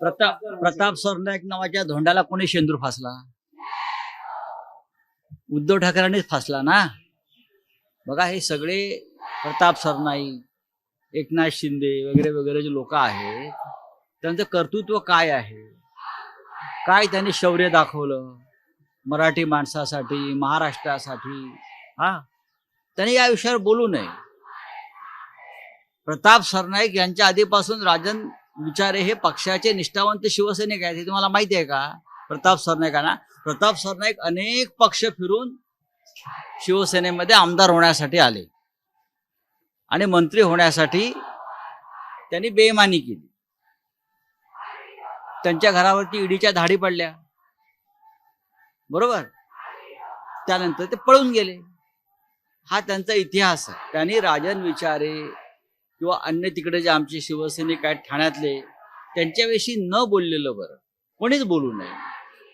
प्रताप प्रताप सरनाईक नावाच्या धोंडाला कोणी शेंदूर फासला? उद्धव ठाकरेंनीच फासला ना? बघा हे सगळे प्रताप सरनाईक एकनाथ शिंदे वगैरे वगैरे जे लोक आहेत त्यांचं कर्तृत्व काय आहे? काय त्यांनी शौर्य दाखवलं? मराठी माणसासाठी महाराष्ट्रासाठी? हा? त्यांनी या विषयावर बोलू नये. प्रताप सरनाईक यांच्या आधीपासून राजन विचारे हे पक्षाचे निष्ठावंत शिवसैनिक आहेत हे तुम्हाला माहिती आहे का? प्रताप सरनाईकांना प्रताप सरनाईक अनेक पक्ष फिरून शिवसेनेमध्ये आमदार होण्यासाठी आले. आणि मंत्री होण्यासाठी त्यांनी बेमानी केली. त्यांच्या घरावरती ईडीच्या धाडी पडल्या. बरोबर? त्यानंतर ते पळून गेले. हा त्यांचा इतिहास आहे. त्यांनी राजन विचारे किंवा अन्य तिकडे जे आमचे शिवसैनिक आहेत ठाण्यातले त्यांच्याविषयी न बोललेलं बरं. कोणीच बोलू नये.